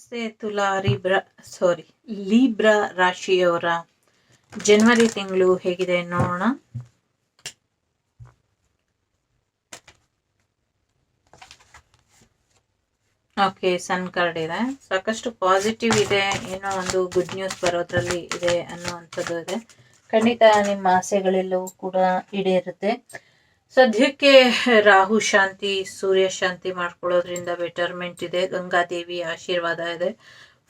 ನಮಸ್ತೆ, ತುಲಾ ರಿಬ್ರ ಸಾರಿ ಲೀಬ್ರಾ ರಾಶಿಯವರ ಜನವರಿ ತಿಂಗಳು ಹೇಗಿದೆ ನೋಡೋಣ. ಓಕೆ ಸನ್ ಕಾರ್ಡ್ ಇದೆ. ಸಾಕಷ್ಟು ಪಾಸಿಟಿವ್ ಇದೆ, ಏನೋ ಒಂದು ಗುಡ್ ನ್ಯೂಸ್ ಬರೋದ್ರಲ್ಲಿ ಇದೆ ಅನ್ನುವಂಥದ್ದು ಇದೆ. ಖಂಡಿತ ನಿಮ್ಮ ಆಸೆಗಳೆಲ್ಲವೂ ಕೂಡ ಈಡೇರುತ್ತೆ. ಸದ್ಯಕ್ಕೆ ರಾಹು ಶಾಂತಿ, ಸೂರ್ಯ ಶಾಂತಿ ಮಾಡ್ಕೊಳ್ಳೋದ್ರಿಂದ ಬೆಟರ್ಮೆಂಟ್ ಇದೆ. ಗಂಗಾದೇವಿ ಆಶೀರ್ವಾದ ಇದೆ.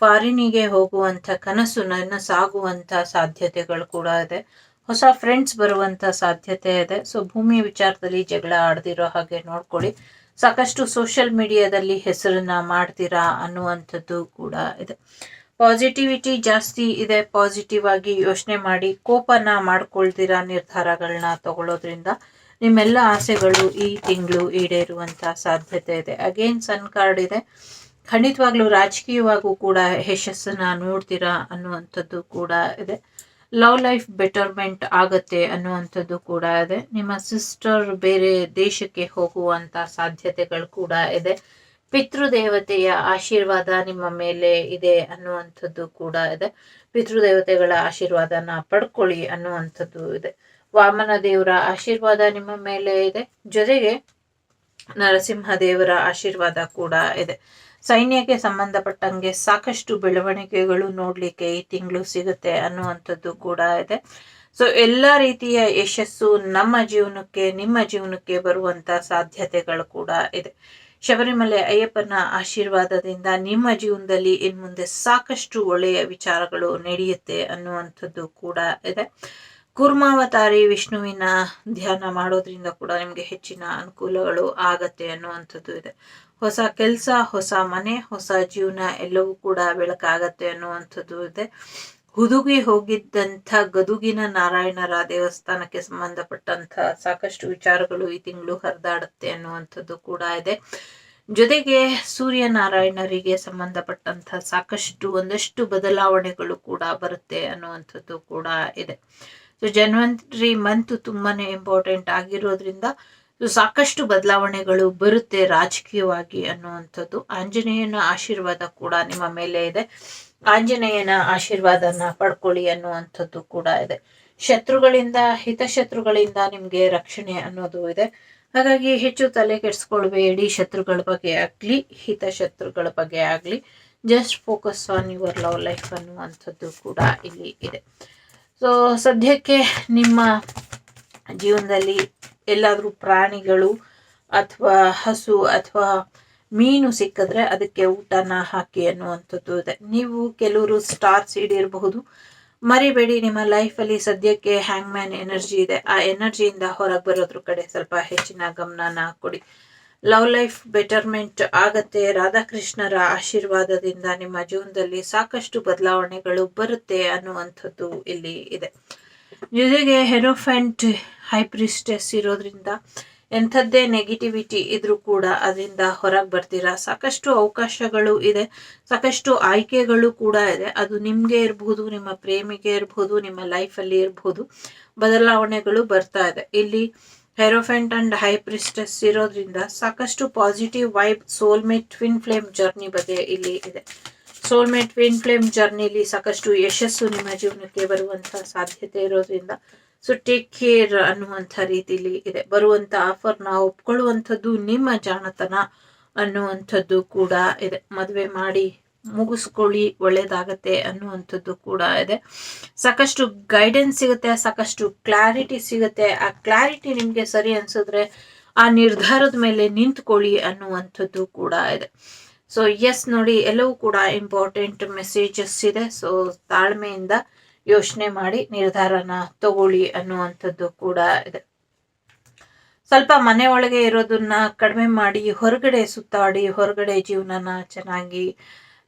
ಫಾರಿನಿಗೆ ಹೋಗುವಂಥ ಕನಸು, ನನ್ನ ಸಾಗುವಂಥ ಸಾಧ್ಯತೆಗಳು ಕೂಡ ಇದೆ. ಹೊಸ ಫ್ರೆಂಡ್ಸ್ ಬರುವಂಥ ಸಾಧ್ಯತೆ ಇದೆ. ಸೊ ಭೂಮಿ ವಿಚಾರದಲ್ಲಿ ಜಗಳ ಆಡ್ದಿರೋ ಹಾಗೆ ನೋಡ್ಕೊಳ್ಳಿ. ಸಾಕಷ್ಟು ಸೋಷಿಯಲ್ ಮೀಡಿಯಾದಲ್ಲಿ ಹೆಸರನ್ನ ಮಾಡ್ತೀರಾ ಅನ್ನುವಂಥದ್ದು ಕೂಡ ಇದೆ. ಪಾಸಿಟಿವಿಟಿ ಜಾಸ್ತಿ ಇದೆ. ಪಾಸಿಟಿವ್ ಆಗಿ ಯೋಚನೆ ಮಾಡಿ ಕೋಪನ ಮಾಡ್ಕೊಳ್ತೀರಾ ನಿರ್ಧಾರಗಳನ್ನ ತಗೊಳ್ಳೋದ್ರಿಂದ. ನಿಮ್ಮೆಲ್ಲ ಆಸೆಗಳು ಈ ತಿಂಗಳು ಈಡೇರುವಂಥ ಸಾಧ್ಯತೆ ಇದೆ. ಅಗೇನ್ ಸನ್ ಕಾರ್ಡ್ ಇದೆ. ಖಂಡಿತವಾಗ್ಲೂ ರಾಜಕೀಯವಾಗೂ ಕೂಡ ಯಶಸ್ಸನ್ನು ನೋಡ್ತೀರಾ ಅನ್ನುವಂಥದ್ದು ಕೂಡ ಇದೆ. ಲವ್ ಲೈಫ್ ಬೆಟರ್ಮೆಂಟ್ ಆಗತ್ತೆ ಅನ್ನುವಂಥದ್ದು ಕೂಡ ಇದೆ. ನಿಮ್ಮ ಸಿಸ್ಟರ್ ಬೇರೆ ದೇಶಕ್ಕೆ ಹೋಗುವಂಥ ಸಾಧ್ಯತೆಗಳು ಕೂಡ ಇದೆ. ಪಿತೃದೇವತೆಯ ಆಶೀರ್ವಾದ ನಿಮ್ಮ ಮೇಲೆ ಇದೆ ಅನ್ನುವಂಥದ್ದು ಕೂಡ ಇದೆ. ಪಿತೃದೇವತೆಗಳ ಆಶೀರ್ವಾದನ ಪಡ್ಕೊಳ್ಳಿ ಅನ್ನುವಂಥದ್ದು ಇದೆ. ವಾಮನ ದೇವರ ಆಶೀರ್ವಾದ ನಿಮ್ಮ ಮೇಲೆ ಇದೆ. ಜೊತೆಗೆ ನರಸಿಂಹ ದೇವರ ಆಶೀರ್ವಾದ ಕೂಡ ಇದೆ. ಸೈನ್ಯಕ್ಕೆ ಸಂಬಂಧಪಟ್ಟಂಗೆ ಸಾಕಷ್ಟು ಬೆಳವಣಿಗೆಗಳು ನೋಡ್ಲಿಕ್ಕೆ ಈ ತಿಂಗಳು ಸಿಗುತ್ತೆ ಅನ್ನುವಂಥದ್ದು ಕೂಡ ಇದೆ. ಸೊ ಎಲ್ಲ ರೀತಿಯ ಯಶಸ್ಸು ನಮ್ಮ ಜೀವನಕ್ಕೆ, ನಿಮ್ಮ ಜೀವನಕ್ಕೆ ಬರುವಂತ ಸಾಧ್ಯತೆಗಳು ಕೂಡ ಇದೆ. ಶಬರಿಮಲೆ ಅಯ್ಯಪ್ಪನ ಆಶೀರ್ವಾದದಿಂದ ನಿಮ್ಮ ಜೀವನದಲ್ಲಿ ಇನ್ಮುಂದೆ ಸಾಕಷ್ಟು ಒಳ್ಳೆಯ ವಿಚಾರಗಳು ನಡೆಯುತ್ತೆ ಅನ್ನುವಂಥದ್ದು ಕೂಡ ಇದೆ. ಕೂರ್ಮಾವತಾರಿ ವಿಷ್ಣುವಿನ ಧ್ಯಾನ ಮಾಡೋದ್ರಿಂದ ಕೂಡ ನಿಮಗೆ ಹೆಚ್ಚಿನ ಅನುಕೂಲಗಳು ಆಗತ್ತೆ ಅನ್ನುವಂಥದ್ದು ಇದೆ. ಹೊಸ ಕೆಲಸ, ಹೊಸ ಮನೆ, ಹೊಸ ಜೀವನ ಎಲ್ಲವೂ ಕೂಡ ಬೆಳಕಾಗತ್ತೆ ಅನ್ನುವಂಥದ್ದು ಇದೆ. ಹುದುಗಿ ಹೋಗಿದ್ದಂಥ ಗದುಗಿನ ನಾರಾಯಣರ ದೇವಸ್ಥಾನಕ್ಕೆ ಸಂಬಂಧಪಟ್ಟಂತ ಸಾಕಷ್ಟು ವಿಚಾರಗಳು ಈ ತಿಂಗಳು ಹರಿದಾಡುತ್ತೆ ಅನ್ನುವಂಥದ್ದು ಕೂಡ ಇದೆ. ಜೊತೆಗೆ ಸೂರ್ಯನಾರಾಯಣರಿಗೆ ಸಂಬಂಧಪಟ್ಟಂಥ ಸಾಕಷ್ಟು ಒಂದಷ್ಟು ಬದಲಾವಣೆಗಳು ಕೂಡ ಬರುತ್ತೆ ಅನ್ನುವಂಥದ್ದು ಕೂಡ ಇದೆ. ಸೊ ಜನವರಿ ಮಂತ್ ತುಂಬಾನೇ ಇಂಪಾರ್ಟೆಂಟ್ ಆಗಿರೋದ್ರಿಂದ ಸಾಕಷ್ಟು ಬದಲಾವಣೆಗಳು ಬರುತ್ತೆ ರಾಜಕೀಯವಾಗಿ ಅನ್ನುವಂಥದ್ದು. ಆಂಜನೇಯನ ಆಶೀರ್ವಾದ ಕೂಡ ನಿಮ್ಮ ಮೇಲೆ ಇದೆ. ಆಂಜನೇಯನ ಆಶೀರ್ವಾದನ ಪಡ್ಕೊಳ್ಳಿ ಅನ್ನುವಂಥದ್ದು ಕೂಡ ಇದೆ. ಶತ್ರುಗಳಿಂದ, ಹಿತಶತ್ರುಗಳಿಂದ ನಿಮ್ಗೆ ರಕ್ಷಣೆ ಅನ್ನೋದು ಇದೆ. ಹಾಗಾಗಿ ಹೆಚ್ಚು ತಲೆ ಕೆಡಿಸ್ಕೊಳ್ಬೇಡಿ ಶತ್ರುಗಳ ಬಗ್ಗೆ ಆಗ್ಲಿ, ಹಿತಶತ್ರುಗಳ ಬಗ್ಗೆ ಆಗ್ಲಿ. Just focus on your love life ಅನ್ನುವಂಥದ್ದು ಕೂಡ ಇಲ್ಲಿ ಇದೆ. ಸೊ ಸದ್ಯಕ್ಕೆ ನಿಮ್ಮ ಜೀವನದಲ್ಲಿ ಎಲ್ಲಾದರೂ ಪ್ರಾಣಿಗಳು ಅಥವಾ ಹಸು ಅಥವಾ ಮೀನು ಸಿಕ್ಕಿದ್ರೆ ಅದಕ್ಕೆ ಊಟನ ಹಾಕಿ ಅನ್ನುವಂಥದ್ದು ಇದೆ. ನೀವು ಕೆಲವರು ಸ್ಟಾರ್ಸ್ ಇರಬಹುದು. ಮರಿಬೇಡಿ, ನಿಮ್ಮ ಲೈಫಲ್ಲಿ ಸದ್ಯಕ್ಕೆ ಹ್ಯಾಂಗ್ ಮ್ಯಾನ್ ಎನರ್ಜಿ ಇದೆ. ಆ ಎನರ್ಜಿಯಿಂದ ಹೊರಗೆ ಬರೋದ್ರ ಕಡೆ ಸ್ವಲ್ಪ ಹೆಚ್ಚಿನ ಗಮನನ ಕೊಡಿ. ಲವ್ ಲೈಫ್ ಬೆಟರ್ಮೆಂಟ್ ಆಗತ್ತೆ. ರಾಧಾಕೃಷ್ಣರ ಆಶೀರ್ವಾದದಿಂದ ನಿಮ್ಮ ಜೀವನದಲ್ಲಿ ಸಾಕಷ್ಟು ಬದಲಾವಣೆಗಳು ಬರುತ್ತೆ ಅನ್ನುವಂಥದ್ದು ಇಲ್ಲಿ ಇದೆ. ಜೊತೆಗೆ ಹೆರೋಫೆಂಟ್ ಹೈಪ್ರಿಸ್ಟೆಸ್ ಇರೋದ್ರಿಂದ ಎಂಥದ್ದೇ ನೆಗೆಟಿವಿಟಿ ಇದ್ರೂ ಕೂಡ ಅದರಿಂದ ಹೊರಗೆ ಬರ್ತೀರಾ? ಸಾಕಷ್ಟು ಅವಕಾಶಗಳು ಇದೆ. ಸಾಕಷ್ಟು ಆಯ್ಕೆಗಳು ಕೂಡ ಇದೆ. ಅದು ನಿಮಗೆ ಇರಬಹುದು ನಿಮ್ಮ ಪ್ರೇಮಿಗೆ ಇರಬಹುದು ನಿಮ್ಮ ಲೈಫಲ್ಲಿ ಇರಬಹುದು ಬದಲಾವಣೆಗಳು ಬರ್ತಾ ಇದೆ. ಇಲ್ಲಿ ಹೆರೋಫೆಂಟ್ ಅಂಡ್ ಹೈಪ್ರಿಸ್ಟೆಸ್ ಇರೋದ್ರಿಂದ ಸಾಕಷ್ಟು positive vibe soulmate twin flame journey ಬಗ್ಗೆ ಇಲ್ಲಿ ಇದೆ. ಸೋಲ್ಮೇಟ್ ಟ್ವಿನ್ ಫ್ಲೇಮ್ ಜರ್ನಿಲಿ ಸಾಕಷ್ಟು ಯಶಸ್ಸು ನಿಮ್ಮ ಜೀವನಕ್ಕೆ ಬರುವಂತಹ ಸಾಧ್ಯತೆ ಇರೋದ್ರಿಂದ ಸೊ ಟೇಕ್ ಕೇರ್ ಅನ್ನುವಂಥ ರೀತಿಲಿ ಇದೆ. ಬರುವಂಥ ಆಫರ್ನ ಒಪ್ಕೊಳ್ಳುವಂಥದ್ದು ನಿಮ್ಮ ಜಾಣತನ ಅನ್ನುವಂಥದ್ದು ಕೂಡ ಇದೆ. ಮದುವೆ ಮಾಡಿ ಮುಗಿಸ್ಕೊಳ್ಳಿ, ಒಳ್ಳೇದಾಗತ್ತೆ ಅನ್ನುವಂಥದ್ದು ಕೂಡ ಇದೆ. ಸಾಕಷ್ಟು ಗೈಡೆನ್ಸ್ ಸಿಗುತ್ತೆ, ಸಾಕಷ್ಟು ಕ್ಲಾರಿಟಿ ಸಿಗುತ್ತೆ. ಆ ಕ್ಲಾರಿಟಿ ನಿಮಗೆ ಸರಿ ಅನ್ಸಿದ್ರೆ ಆ ನಿರ್ಧಾರದ ಮೇಲೆ ನಿಂತ್ಕೊಳ್ಳಿ ಅನ್ನುವಂಥದ್ದು ಕೂಡ ಇದೆ. ಸೊ ಎಸ್ ನೋಡಿ, ಎಲ್ಲವೂ ಕೂಡ ಇಂಪಾರ್ಟೆಂಟ್ ಮೆಸೇಜಸ್ ಇದೆ. ಸೊ ತಾಳ್ಮೆಯಿಂದ ಯೋಚನೆ ಮಾಡಿ ನಿರ್ಧಾರನ ತಗೊಳ್ಳಿ ಅನ್ನುವಂಥದ್ದು ಕೂಡ ಇದೆ. ಸ್ವಲ್ಪ ಮನೆ ಒಳಗೆ ಇರೋದನ್ನ ಕಡಿಮೆ ಮಾಡಿ, ಹೊರಗಡೆ ಸುತ್ತಾಡಿ, ಹೊರಗಡೆ ಜೀವನನ ಚೆನ್ನಾಗಿ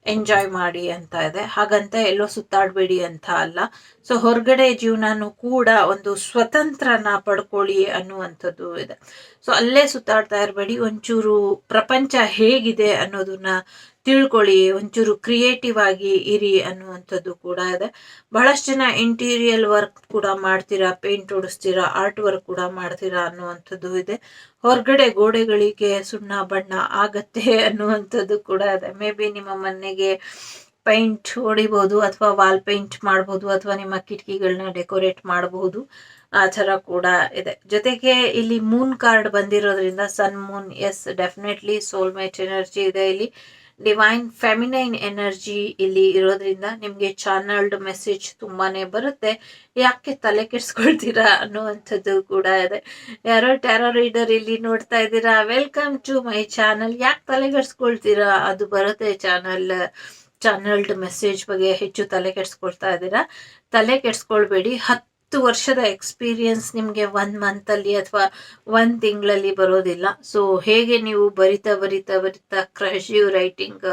ಎಂಜಾಯ್ ಮಾಡಿ ಅಂತ ಇದೆ. ಹಾಗಂತ ಎಲ್ಲೋ ಸುತ್ತಾಡಬೇಡಿ ಅಂತ ಅಲ್ಲ. ಸೊ ಹೊರಗಡೆ ಜೀವನನೂ ಕೂಡ ಒಂದು ಸ್ವತಂತ್ರನ ಪಡ್ಕೊಳ್ಳಿ ಅನ್ನುವಂಥದ್ದು ಇದೆ. ಸೊ ಅಲ್ಲೇ ಸುತ್ತಾಡ್ತಾ ಇರಬೇಡಿ, ಒಂಚೂರು ಪ್ರಪಂಚ ಹೇಗಿದೆ ಅನ್ನೋದನ್ನ ತಿಳ್ಕೊಳ್ಳಿ, ಒಂಚೂರು ಕ್ರಿಯೇಟಿವ್ ಆಗಿ ಇರಿ ಅನ್ನುವಂಥದ್ದು ಕೂಡ ಇದೆ. ಬಹಳಷ್ಟು ಜನ ಇಂಟೀರಿಯಲ್ ವರ್ಕ್ ಕೂಡ ಮಾಡ್ತೀರಾ ಪೇಂಟ್ ಹೊಡಿಸ್ತೀರಾ ಆರ್ಟ್ ವರ್ಕ್ ಕೂಡ ಮಾಡ್ತೀರಾ ಅನ್ನುವಂಥದ್ದು ಇದೆ. ಹೊರಗಡೆ ಗೋಡೆಗಳಿಗೆ ಸುಣ್ಣ ಬಣ್ಣ ಆಗತ್ತೆ ಅನ್ನುವಂಥದ್ದು ಕೂಡ ಇದೆ. ಮೇ ಬಿ ನಿಮ್ಮ ಮನೆಗೆ ಪೈಂಟ್ ಹೊಡಿಬಹುದು ಅಥವಾ ವಾಲ್ ಪೇಂಟ್ ಮಾಡಬಹುದು ಅಥವಾ ನಿಮ್ಮ ಕಿಟಕಿಗಳನ್ನ ಡೆಕೋರೇಟ್ ಮಾಡಬಹುದು ಆ ಥರ ಕೂಡ ಇದೆ. ಜೊತೆಗೆ ಇಲ್ಲಿ ಮೂನ್ ಕಾರ್ಡ್ ಬಂದಿರೋದ್ರಿಂದ sun moon, yes, definitely soulmate energy ಇದೆ ಇಲ್ಲಿ. ಡಿವೈನ್ ಫೆಮಿನೈನ್ ಎನರ್ಜಿ ಇಲ್ಲಿ ಇರೋದ್ರಿಂದ ನಿಮಗೆ ಚಾನಲ್ಡ್ ಮೆಸೇಜ್ ತುಂಬಾನೇ ಬರುತ್ತೆ. ಯಾಕೆ ತಲೆ ಕೆಡ್ಸ್ಕೊಳ್ತೀರಾ ಅನ್ನುವಂಥದ್ದು ಕೂಡ ಇದೆ. ಯಾರೋ ಟ್ಯಾರೋ ರೀಡರ್ ಇಲ್ಲಿ ನೋಡ್ತಾ ಇದ್ದೀರಾ, ವೆಲ್ಕಮ್ ಟು ಮೈ ಚಾನಲ್. ಯಾಕೆ ತಲೆ ಕೆಡ್ಸ್ಕೊಳ್ತೀರಾ? ಅದು ಬರುತ್ತೆ ಚಾನಲ್. ಚಾನಲ್ಡ್ ಮೆಸೇಜ್ ಬಗ್ಗೆ ಹೆಚ್ಚು ತಲೆ ಕೆಡಿಸ್ಕೊಳ್ತಾ ಇದ್ದೀರಾ? ತಲೆ ಕೆಡಿಸ್ಕೊಳ್ಬೇಡಿ. ಹತ್ತು ವರ್ಷದ ಎಕ್ಸ್ಪೀರಿಯನ್ಸ್ ನಿಮಗೆ ಒನ್ ಮಂತಲ್ಲಿ ಅಥವಾ ಒಂದು ತಿಂಗಳಲ್ಲಿ ಬರೋದಿಲ್ಲ. ಸೊ ಹೇಗೆ ನೀವು ಬರಿತಾ ಬರಿತಾ ಬರಿತಾ ಕ್ರಶಿವ್ ರೈಟಿಂಗ್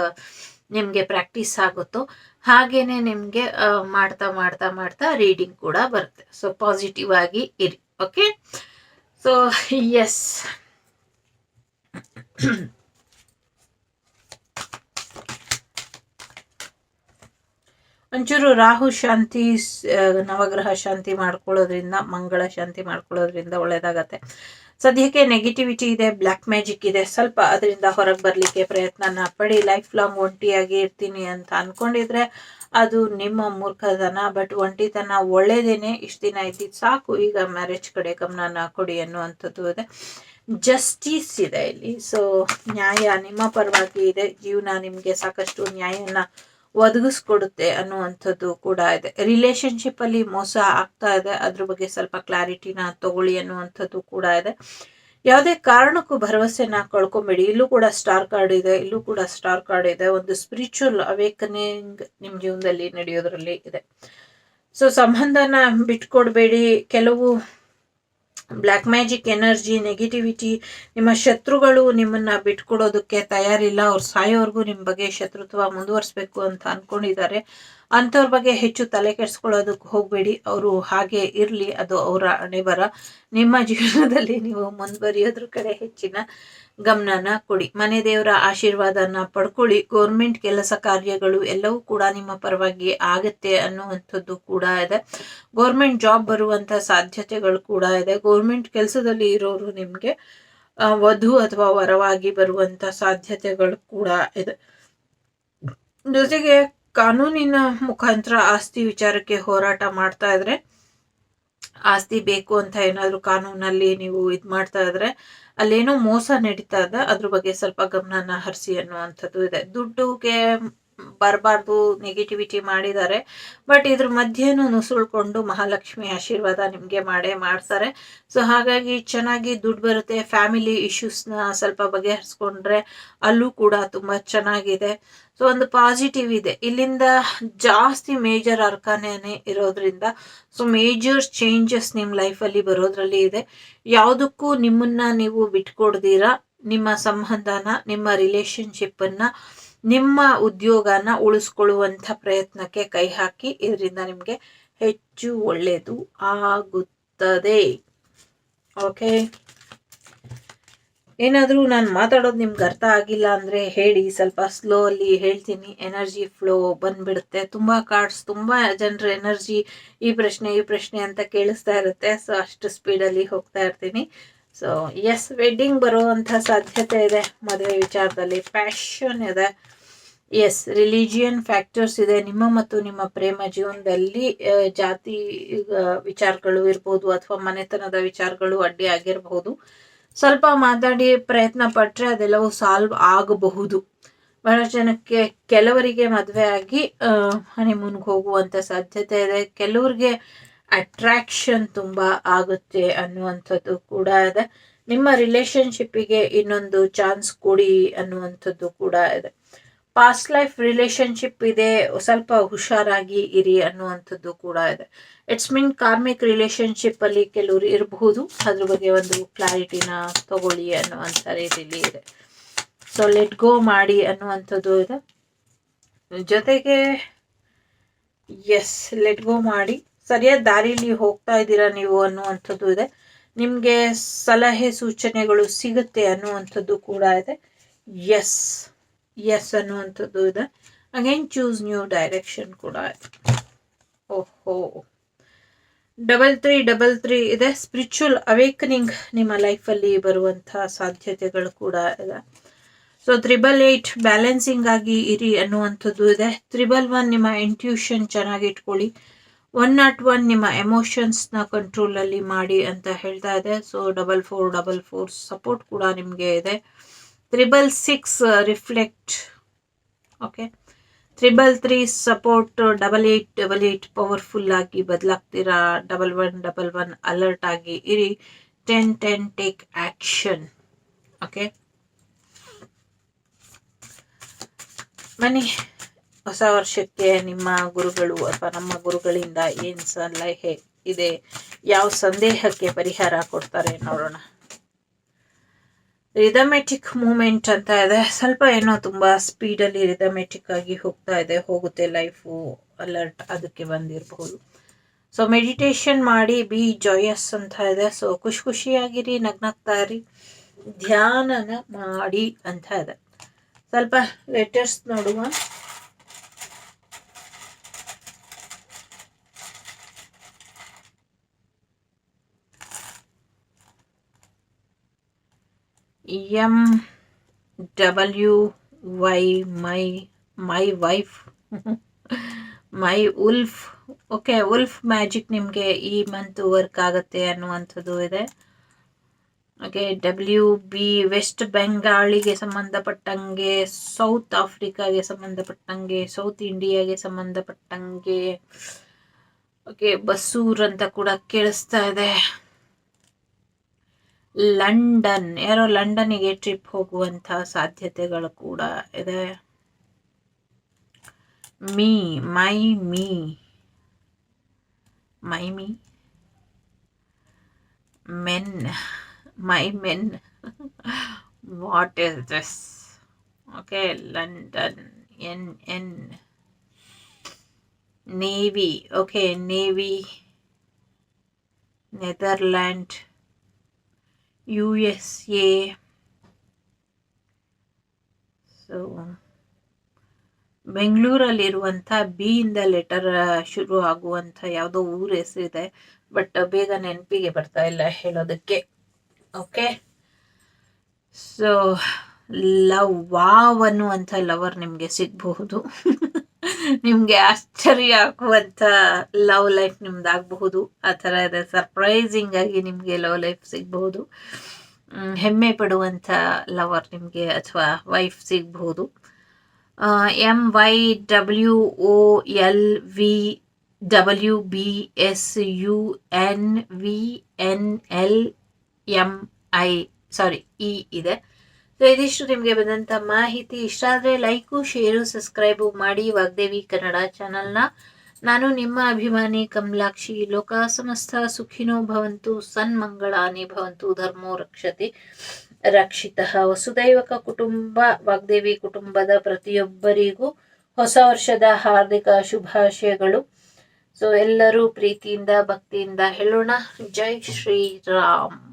ನಿಮಗೆ ಪ್ರಾಕ್ಟೀಸ್ ಆಗುತ್ತೋ ಹಾಗೇನೆ ನಿಮಗೆ ಮಾಡ್ತಾ ಮಾಡ್ತಾ ಮಾಡ್ತಾ ರೀಡಿಂಗ್ ಕೂಡ ಬರುತ್ತೆ. ಸೊ ಪಾಸಿಟಿವ್ ಆಗಿ ಇರಿ. ಓಕೆ ಸೊ ಎಸ್ ಒಂಚೂರು ರಾಹು ಶಾಂತಿ ನವಗ್ರಹ ಶಾಂತಿ ಮಾಡ್ಕೊಳ್ಳೋದ್ರಿಂದ, ಮಂಗಳ ಶಾಂತಿ ಮಾಡ್ಕೊಳ್ಳೋದ್ರಿಂದ ಒಳ್ಳೇದಾಗತ್ತೆ. ಸದ್ಯಕ್ಕೆ ನೆಗೆಟಿವಿಟಿ ಇದೆ ಬ್ಲ್ಯಾಕ್ ಮ್ಯಾಜಿಕ್ ಇದೆ. ಸ್ವಲ್ಪ ಅದರಿಂದ ಹೊರಗೆ ಬರಲಿಕ್ಕೆ ಪ್ರಯತ್ನನ ಪಡಿ. ಲೈಫ್ ಲಾಂಗ್ ಒಂಟಿಯಾಗಿ ಇರ್ತೀನಿ ಅಂತ ಅಂದ್ಕೊಂಡಿದ್ರೆ ಅದು ನಿಮ್ಮ ಮೂರ್ಖತನ. ಬಟ್ ಒಂಟಿತನ ಒಳ್ಳೇದೇನೆ. ಇಷ್ಟು ದಿನ ಇದ್ದಿದ್ದು ಸಾಕು. ಈಗ ಮ್ಯಾರೇಜ್ ಕಡೆ ಗಮನನ ಕೊಡಿ ಅನ್ನುವಂಥದ್ದು ಇದೆ. ಜಸ್ಟಿಸ್ ಇದೆ ಇಲ್ಲಿ. ಸೊ ನ್ಯಾಯ ನಿಮ್ಮ ಪರವಾಗಿ ಇದೆ. ಜೀವನ ನಿಮಗೆ ಸಾಕಷ್ಟು ನ್ಯಾಯನ ಒದಗಿಸ್ಕೊಡುತ್ತೆ ಅನ್ನುವಂಥದ್ದು ಕೂಡ ಇದೆ. ರಿಲೇಶನ್ಶಿಪ್ ಅಲ್ಲಿ ಮೋಸ ಆಗ್ತಾ ಇದೆ. ಅದ್ರ ಬಗ್ಗೆ ಸ್ವಲ್ಪ ಕ್ಲಾರಿಟಿನ ತಗೊಳ್ಳಿ ಅನ್ನುವಂಥದ್ದು ಕೂಡ ಇದೆ. ಯಾವುದೇ ಕಾರಣಕ್ಕೂ ಭರವಸೆನ ಕಳ್ಕೊಬೇಡಿ. ಇಲ್ಲೂ ಕೂಡ ಸ್ಟಾರ್ ಕಾರ್ಡ್ ಇದೆ. ಇಲ್ಲೂ ಕೂಡ ಸ್ಟಾರ್ ಕಾರ್ಡ್ ಇದೆ. ಒಂದು ಸ್ಪಿರಿಚುವಲ್ ಅವೇಕನಿಂಗ್ ನಿಮ್ಮ ಜೀವನದಲ್ಲಿ ನಡೆಯೋದ್ರಲ್ಲಿ ಇದೆ. ಸೊ ಸಂಬಂಧನ ಬಿಟ್ಕೊಡ್ಬೇಡಿ. ಕೆಲವು ಬ್ಲ್ಯಾಕ್ ಮ್ಯಾಜಿಕ್ ಎನರ್ಜಿ ನೆಗೆಟಿವಿಟಿ ನಿಮ್ಮ ಶತ್ರುಗಳು ನಿಮ್ಮನ್ನ ಬಿಟ್ಕೊಡೋದಕ್ಕೆ ತಯಾರಿಲ್ಲ. ಅವ್ರು ಸಾಯೋವರೆಗೂ ನಿಮ್ಮ ಬಗ್ಗೆ ಶತ್ರುತ್ವ ಮುಂದುವರಿಸ್ಬೇಕು ಅಂತ ಅನ್ಕೊಂಡಿದ್ದಾರೆ. ಅಂಥವ್ರ ಬಗ್ಗೆ ಹೆಚ್ಚು ತಲೆ ಕೆಡಿಸ್ಕೊಳ್ಳೋದಕ್ಕೆ ಹೋಗಬೇಡಿ. ಅವರು ಹಾಗೆ ಇರಲಿ, ಅದು ಅವರ ಅಣೆಬರ ನಿಮ್ಮ ಜೀವನದಲ್ಲಿ ನೀವು ಮುಂದುವರಿಯೋದ್ರ ಕಡೆ ಹೆಚ್ಚಿನ ಗಮನನ ಕೊಡಿ. ಮನೆ ದೇವರ ಆಶೀರ್ವಾದನ ಪಡ್ಕೊಳ್ಳಿ. ಗೌರ್ಮೆಂಟ್ ಕೆಲಸ ಕಾರ್ಯಗಳು ಎಲ್ಲವೂ ಕೂಡ ನಿಮ್ಮ ಪರವಾಗಿ ಆಗತ್ತೆ ಅನ್ನುವಂಥದ್ದು ಕೂಡ ಇದೆ. ಗೌರ್ಮೆಂಟ್ ಜಾಬ್ ಬರುವಂಥ ಸಾಧ್ಯತೆಗಳು ಕೂಡ ಇದೆ. ಗೌರ್ಮೆಂಟ್ ಕೆಲಸದಲ್ಲಿ ಇರೋರು ನಿಮಗೆ ವಧು ಅಥವಾ ವರವಾಗಿ ಬರುವಂತ ಸಾಧ್ಯತೆಗಳು ಕೂಡ ಇದೆ. ಜೊತೆಗೆ ಕಾನೂನಿನ ಮುಖಾಂತರ ಆಸ್ತಿ ವಿಚಾರಕ್ಕೆ ಹೋರಾಟ ಮಾಡ್ತಾ ಇದ್ರೆ, ಆಸ್ತಿ ಬೇಕು ಅಂತ ಏನಾದ್ರು ಕಾನೂನಲ್ಲಿ ನೀವು ಇದ್ ಮಾಡ್ತಾ ಇದ್ರೆ, ಅಲ್ಲೇನೋ ಮೋಸ ನಡೀತಾ ಇದೆ, ಅದ್ರ ಬಗ್ಗೆ ಸ್ವಲ್ಪ ಗಮನನ ಹರಿಸಿ ಅನ್ನುವಂಥದ್ದು ಇದೆ. ದುಡ್ಡುಗೆ ಬರಬಾರ್ದು ನೆಗೆಟಿವಿಟಿ ಮಾಡಿದ್ದಾರೆ. ಬಟ್ ಇದ್ರ ಮಧ್ಯೆನೂ ನುಸುಳ್ಕೊಂಡು ಮಹಾಲಕ್ಷ್ಮಿ ಆಶೀರ್ವಾದ ನಿಮಗೆ ಮಾಡೇ ಮಾಡ್ತಾರೆ. ಸೊ ಹಾಗಾಗಿ ಚೆನ್ನಾಗಿ ದುಡ್ಡು ಬರುತ್ತೆ. ಫ್ಯಾಮಿಲಿ ಇಶ್ಯೂಸ್ನ ಸ್ವಲ್ಪ ಬಗೆಹರಿಸ್ಕೊಂಡ್ರೆ ಅಲ್ಲೂ ಕೂಡ ತುಂಬ ಚೆನ್ನಾಗಿದೆ. ಸೊ ಒಂದು ಪಾಸಿಟಿವ್ ಇದೆ. ಇಲ್ಲಿಂದ ಜಾಸ್ತಿ ಮೇಜರ್ ಅರ್ಕಾನೇನೆ ಇರೋದ್ರಿಂದ ಸೊ ಮೇಜರ್ ಚೇಂಜಸ್ ನಿಮ್ಮ ಲೈಫಲ್ಲಿ ಬರೋದ್ರಲ್ಲಿ ಇದೆ. ಯಾವುದಕ್ಕೂ ನಿಮ್ಮನ್ನ ನೀವು ಬಿಟ್ಕೊಡ್ದೀರಾ. ನಿಮ್ಮ ಸಂಬಂಧನ, ನಿಮ್ಮ ರಿಲೇಶನ್ಶಿಪ್ಪನ್ನು ನಿಮ್ಮ ಉದ್ಯೋಗನ ಉಳಿಸ್ಕೊಳ್ಳುವಂಥ ಪ್ರಯತ್ನಕ್ಕೆ ಕೈ ಹಾಕಿ, ಇದರಿಂದ ನಿಮಗೆ ಹೆಚ್ಚು ಒಳ್ಳೆಯದು ಆಗುತ್ತದೆ. ಓಕೆ? ಏನಾದರೂ ನಾನು ಮಾತಾಡೋದು ನಿಮ್ಗೆ ಅರ್ಥ ಆಗಿಲ್ಲ ಅಂದರೆ ಹೇಳಿ, ಸ್ವಲ್ಪ ಸ್ಲೋ ಅಲ್ಲಿ ಹೇಳ್ತೀನಿ. ಎನರ್ಜಿ ಫ್ಲೋ ಬಂದ್ಬಿಡುತ್ತೆ. ತುಂಬ ಕಾರ್ಡ್ಸ್ ತುಂಬ ಜನರ ಎನರ್ಜಿ ಈ ಪ್ರಶ್ನೆ ಈ ಪ್ರಶ್ನೆ ಅಂತ ಕೇಳಿಸ್ತಾ ಇರುತ್ತೆ. ಸೊ ಅಷ್ಟು ಸ್ಪೀಡಲ್ಲಿ ಹೋಗ್ತಾ ಇರ್ತೀನಿ. ಸೊ ಎಸ್ ವೆಡ್ಡಿಂಗ್ ಬರುವಂಥ ಸಾಧ್ಯತೆ ಇದೆ. ಮದುವೆ ವಿಚಾರದಲ್ಲಿ ಪ್ಯಾಷನ್ ಇದೆ. ಎಸ್ ರಿಲಿಜಿಯನ್ ಫ್ಯಾಕ್ಟರ್ಸ್ ಇದೆ. ನಿಮ್ಮ ಮತ್ತು ನಿಮ್ಮ ಪ್ರೇಮ ಜೀವನದಲ್ಲಿ ಜಾತಿ ವಿಚಾರಗಳು ಇರ್ಬೋದು ಅಥವಾ ಮನೆತನದ ವಿಚಾರಗಳು ಅಡ್ಡಿ ಆಗಿರಬಹುದು ಸ್ವಲ್ಪ ಮಾತಾಡಿ ಪ್ರಯತ್ನ ಪಟ್ಟರೆ ಅದೆಲ್ಲವೂ ಸಾಲ್ವ್ ಆಗಬಹುದು. ಬಹಳ ಜನಕ್ಕೆ ಕೆಲವರಿಗೆ ಮದುವೆ ಆಗಿ ಹನಿಮೂನ್ಗೆ ಹೋಗುವಂಥ ಸಾಧ್ಯತೆ ಇದೆ. ಕೆಲವ್ರಿಗೆ ಅಟ್ರಾಕ್ಷನ್ ತುಂಬ ಆಗುತ್ತೆ ಅನ್ನುವಂಥದ್ದು ಕೂಡ ಇದೆ. ನಿಮ್ಮ ರಿಲೇಶನ್ಶಿಪ್ಪಿಗೆ ಇನ್ನೊಂದು ಚಾನ್ಸ್ ಕೊಡಿ ಅನ್ನುವಂಥದ್ದು ಕೂಡ ಇದೆ. ಪಾಸ್ಟ್ ಲೈಫ್ ರಿಲೇಶನ್ಶಿಪ್ ಇದೆ, ಸ್ವಲ್ಪ ಹುಷಾರಾಗಿ ಇರಿ ಅನ್ನುವಂಥದ್ದು ಕೂಡ ಇದೆ. ಇಟ್ಸ್ ಮೀನ್ ಕಾರ್ಮಿಕ್ ರಿಲೇಶನ್ಶಿಪ್ ಅಲ್ಲಿ ಕೆಲವರು ಇರಬಹುದು ಅದ್ರ ಬಗ್ಗೆ ಒಂದು ಕ್ಲಾರಿಟಿನ ತಗೊಳ್ಳಿ ಅನ್ನುವಂಥ ರೀತಿಯಲ್ಲಿ ಇದೆ. ಸೊ ಲೆಟ್ ಗೋ ಮಾಡಿ ಅನ್ನುವಂಥದ್ದು ಇದೆ. ಜೊತೆಗೆ ಎಸ್ ಲೆಟ್ ಗೋ ಮಾಡಿ. ಸರಿಯಾದ ದಾರಿಲಿ ಹೋಗ್ತಾ ಇದ್ದೀರಾ ನೀವು ಅನ್ನುವಂಥದ್ದು ಇದೆ. ನಿಮಗೆ ಸಲಹೆ ಸೂಚನೆಗಳು ಸಿಗುತ್ತೆ ಅನ್ನುವಂಥದ್ದು ಕೂಡ ಇದೆ. ಎಸ್ ಎಸ್ ಅನ್ನುವಂಥದ್ದು ಇದೆ. ಅಗೇನ್ ಚೂಸ್ ನ್ಯೂ ಡೈರೆಕ್ಷನ್ ಕೂಡ ಇದೆ. ಓಹೋ. ಡಬಲ್ ತ್ರೀ ಡಬಲ್ ತ್ರೀ ಇದೆ. ಸ್ಪಿರಿಚುವಲ್ ಅವೇಕನಿಂಗ್ ನಿಮ್ಮ ಲೈಫಲ್ಲಿ ಬರುವಂಥ ಸಾಧ್ಯತೆಗಳು ಕೂಡ ಇದೆ. ಸೊ ತ್ರಿಬಲ್ ಏಯ್ಟ್ ಬ್ಯಾಲೆನ್ಸಿಂಗ್ ಆಗಿ ಇರಿ ಅನ್ನುವಂಥದ್ದು ಇದೆ. ತ್ರಿಬಲ್ ಒನ್ ನಿಮ್ಮ ಇಂಟ್ಯೂಷನ್ ಚೆನ್ನಾಗಿ ಇಟ್ಕೊಳ್ಳಿ. ಒನ್ ನಾಟ್ ಒನ್ ನಿಮ್ಮ ಎಮೋಷನ್ಸ್ನ ಕಂಟ್ರೋಲಲ್ಲಿ ಮಾಡಿ ಅಂತ ಹೇಳ್ತಾ ಇದೆ. So double four double four support ಕೂಡ ನಿಮಗೆ ಇದೆ. Triple six reflect okay triple three support double eight double eight powerful ಆಗಿ ಬದಲಾಗ್ತೀರಾ? Double one double one alert ಆಗಿ ಇರಿ. Ten ten take action okay ಬನ್ನಿ. ಹೊಸ ವರ್ಷಕ್ಕೆ ನಿಮ್ಮ ಗುರುಗಳು ಅಥವಾ ನಮ್ಮ ಗುರುಗಳಿಂದ ಏನು ಸಲಹೆ ಇದೆ? ಯಾವ ಸಂದೇಹಕ್ಕೆ ಪರಿಹಾರ ಕೊಡ್ತಾರೆ ನೋಡೋಣ. ರಿದಮೆಟಿಕ್ ಮೂಮೆಂಟ್ ಅಂತ ಇದೆ. ಸ್ವಲ್ಪ ಏನೋ ತುಂಬ ಸ್ಪೀಡಲ್ಲಿ ರಿದಮೆಟಿಕ್ ಆಗಿ ಹೋಗ್ತಾ ಇದೆ. ಹೋಗುತ್ತೆ ಲೈಫು ಅಲರ್ಟ್ ಅದಕ್ಕೆ ಬಂದಿರಬಹುದು ಸೊ ಮೆಡಿಟೇಷನ್ ಮಾಡಿ ಬಿ ಜಾಯಸ್ ಅಂತ ಇದೆ. ಸೊ ಖುಷಿ ಖುಷಿಯಾಗಿರಿ ನಗ್ನಗ್ತಾ ಇರಿ ಧ್ಯಾನನ ಮಾಡಿ ಅಂತ ಇದೆ. ಸ್ವಲ್ಪ ಲೆಟರ್ಸ್ ನೋಡುವ. M W Y my my wife my wolf okay wolf magic ನಿಮಗೆ ಈ ಮಂತ್ ವರ್ಕ್ ಆಗುತ್ತೆ ಅನ್ನುವಂಥದ್ದು ಇದೆ. ಓಕೆ ಡಬ್ಲ್ಯೂ ಬಿ ವೆಸ್ಟ್ ಬೆಂಗಾಳಿಗೆ ಸಂಬಂಧಪಟ್ಟಂಗೆ ಸೌತ್ ಆಫ್ರಿಕಾಗೆ ಸಂಬಂಧಪಟ್ಟಂಗೆ ಸೌತ್ ಇಂಡಿಯಾಗೆ ಸಂಬಂಧಪಟ್ಟಂಗೆ. ಓಕೆ ಬಸ್ಸೂರ್ ಅಂತ ಕೂಡ ಕೇಳಿಸ್ತಾ ಇದೆ. ಲಂಡನ್, ಯಾರೋ ಲಂಡನ್ನಿಗೆ ಟ್ರಿಪ್ ಹೋಗುವಂಥ ಸಾಧ್ಯತೆಗಳು ಕೂಡ ಇದೆ. Me, my me my me, men, my men, what is this? Okay, London, N N, navy, okay, navy, Netherland U S A so ಬೆಂಗಳೂರಲ್ಲಿರುವಂಥ B ಇಂದ ಲೆಟರ್ ಶುರು ಆಗುವಂಥ ಯಾವುದೋ ಊರ ಹೆಸರಿದೆ ಬಟ್ ಬೇಗ ನೆನಪಿಗೆ ಬರ್ತಾ ಇಲ್ಲ ಹೇಳೋದಕ್ಕೆ. ಓಕೆ ಸೊ ಲವ್, ವಾವ್ ಅನ್ನುವಂಥ ಲವರ್ ನಿಮಗೆ ಸಿಗಬಹುದು. ನಿಮಗೆ ಆಶ್ಚರ್ಯ ಆಗುವಂಥ ಲವ್ ಲೈಫ್ ನಿಮ್ದಾಗಬಹುದು. ಆ ಥರ ಇದೆ. ಸರ್ಪ್ರೈಸಿಂಗ್ ಆಗಿ ನಿಮಗೆ ಲವ್ ಲೈಫ್ ಸಿಗಬಹುದು. ಹೆಮ್ಮೆ ಪಡುವಂಥ ಲವರ್ ನಿಮಗೆ ಅಥವಾ ವೈಫ್ ಸಿಗಬಹುದು. M Y W O L V W B S U N V N L M I sorry E ಇದೆ. ಸೊ ಇದಿಷ್ಟು ನಿಮಗೆ ಬಂದಂಥ ಮಾಹಿತಿ. ಇಷ್ಟ ಆದರೆ ಲೈಕು ಶೇರು ಸಬ್ಸ್ಕ್ರೈಬು ಮಾಡಿ ವಾಗ್ದೇವಿ ಕನ್ನಡ ಚಾನಲ್ನ ನಾನು ನಿಮ್ಮ ಅಭಿಮಾನಿ ಕಮಲಾಕ್ಷಿ. ಲೋಕ ಸಮಸ್ತ ಸುಖಿನೋ ಭವಂತು ಸನ್ಮಂಗಳಾನಿ ಭವಂತು, ಧರ್ಮೋ ರಕ್ಷತೆ ರಕ್ಷಿತ. ವಸುದೈವಕ ಕುಟುಂಬ, ವಾಗ್ದೇವಿ ಕುಟುಂಬದ ಪ್ರತಿಯೊಬ್ಬರಿಗೂ ಹೊಸ ವರ್ಷದ ಹಾರ್ದಿಕ ಶುಭಾಶಯಗಳು. ಸೊ ಎಲ್ಲರೂ ಪ್ರೀತಿಯಿಂದ, ಭಕ್ತಿಯಿಂದ ಹೇಳೋಣ. ಜೈ ಶ್ರೀರಾಮ್.